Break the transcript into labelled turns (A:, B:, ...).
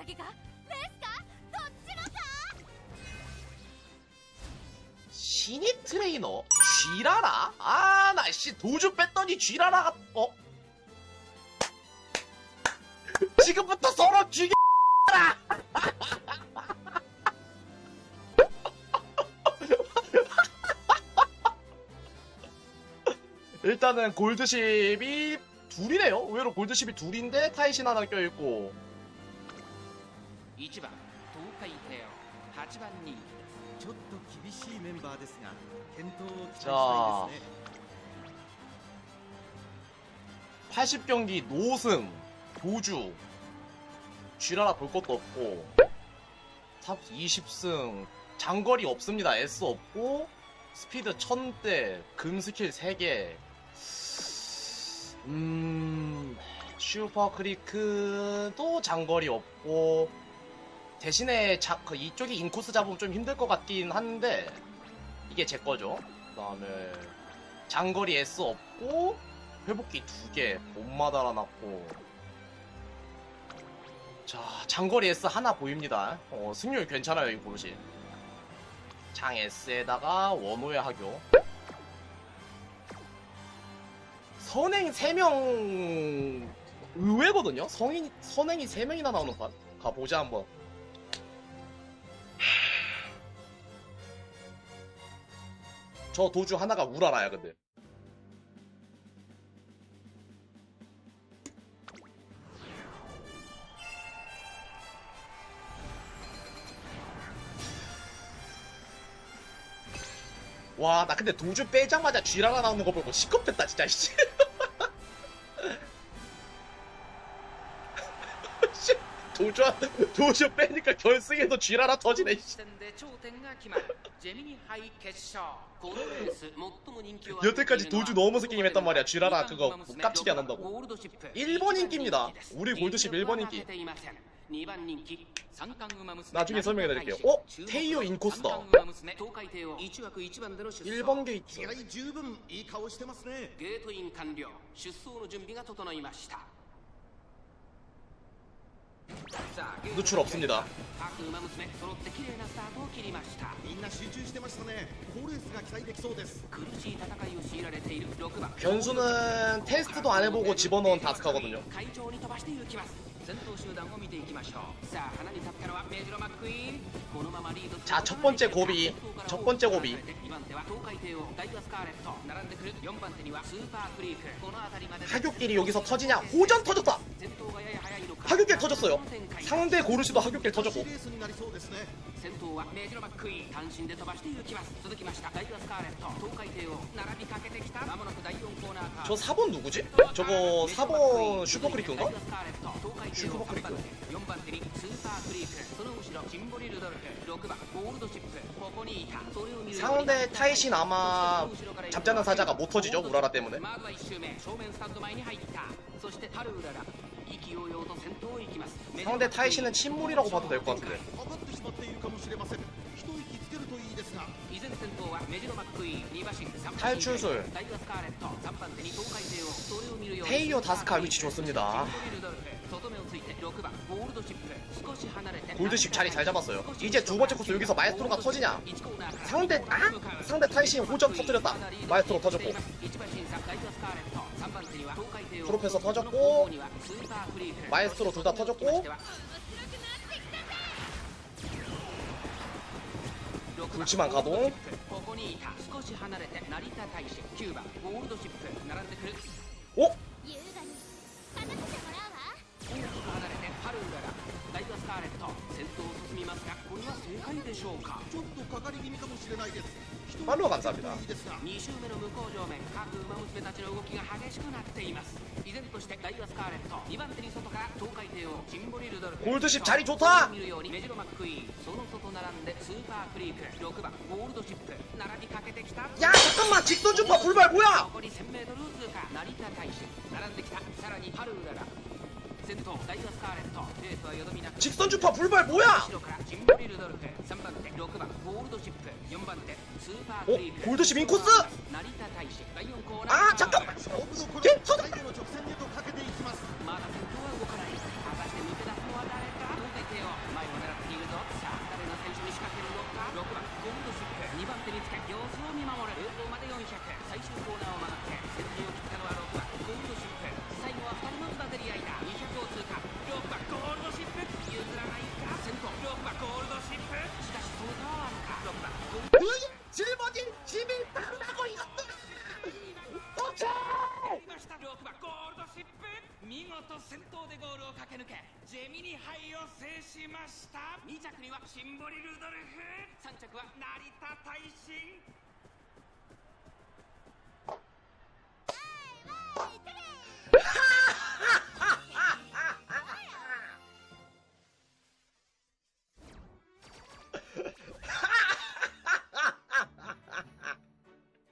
A: 사기가? 베스가? 도치로가?
B: 신입 트레이너? 쥐라라? 아, 나 씨 도주 뺐더니 쥐라라가 어? 지금부터 서로 죽여라! 일단은 골드십이 둘이네요. 의외로 골드십이 둘인데 타이신 하나 껴있고
C: 1番東海帝王8番人気
D: ちょっと厳しいメンバーですが健闘を期待し
B: じゃあ
D: たいですね
B: 80경기 노승, 도주, 쥐라라 볼 것도 없고, 탑 20승, 장거리 없습니다. S 없고, 스피드 1000대, 금 스킬 3개, 음, 슈퍼 크리크도 장거리 없고, 대신에 자, 그 이쪽이 인코스 잡으면 좀 힘들 것 같긴 한데, 이게 제 거죠. 그 다음에, 장거리 S 없고, 회복기 두 개, 몸마 달아놨고. 자, 장거리 S 하나 보입니다. 어, 승률 괜찮아요, 이 고르시. 장 S에다가 원호의 하교. 선행 3명, 의외거든요? 성인, 선행이 3명이나 나오는 판? 가보자, 한번. 저 도주 하나가 우라라야, 근데. 와, 나 근데 도주 빼자마자 쥐라가 나오는 거 보고 시겁했다, 진짜, 도주한 도주 빼니까 결승에서 쥐라라 터지네. 여태까지 도주 넘어서 게임했단 말이야. 쥐라라 그거 깝치게 안 한다고. 1번 인기입니다. 우리 골드십 1번 인기. 나중에 설명해 드릴게요. 어? 테이오 인코스다. 1번 게이트. 노출 없습니다. 변수는 테스트도 안 해보고 집어넣은 다스카거든요. 자, 첫 번째 고비. 첫 번째 고비. 하교길이 여기서 터지냐? 호전 터졌다! 하교길 터졌어요. 상대 고르시도 하교길 터졌고. 저 4번 누구지? 저거 4번 슈퍼크리크인가? 슈퍼크리크. 상대 타이신 아마 잡자나 사자가 못 터지죠 우라라 때문에. 상대 타이시는 침몰이라고 봐도 될 것 같은데. 탈출술. 테이요 다스카 위치 좋습니다. 골드십 자리 잘 잡았어요. 이제 두 번째 코스 여기서 마에스토로가 터지냐? 상대 아? 상대 타이신 호전 터뜨렸다. 마에스토로 터졌고. 프로페서 터졌고 마에스토로 둘 다 터졌고. 불치만 가동.
C: 오? ーレット先頭を進みますがこれは正解でしょうか
D: ちょっとかかり気味かもしれないです一息
B: 팔로우 감사합니다
D: いいですが
C: 2周目の向こう上面各馬娘たちの動きが激しくなっています依然としてダイワスカーレット2番手に外から東海帝王シンボリルドルフ
B: 골드십 자리 좋다
C: 見るようにメジロマックイーンその外並んでスーパークリーク6番ゴールドチップ並びかけてきた
B: 야 잠깐만 직선 주파 불발 뭐야
C: 残り 1000m 通過成田大使並んできたさらにハルウララ
B: 직선 주파 불발 뭐야? 어? 골드십 인코스? 아 잠깐만!
C: 어, 駆け抜けジェミニ杯を制しました。2着にはシンボリ・ルドルフ。3着は成田大臣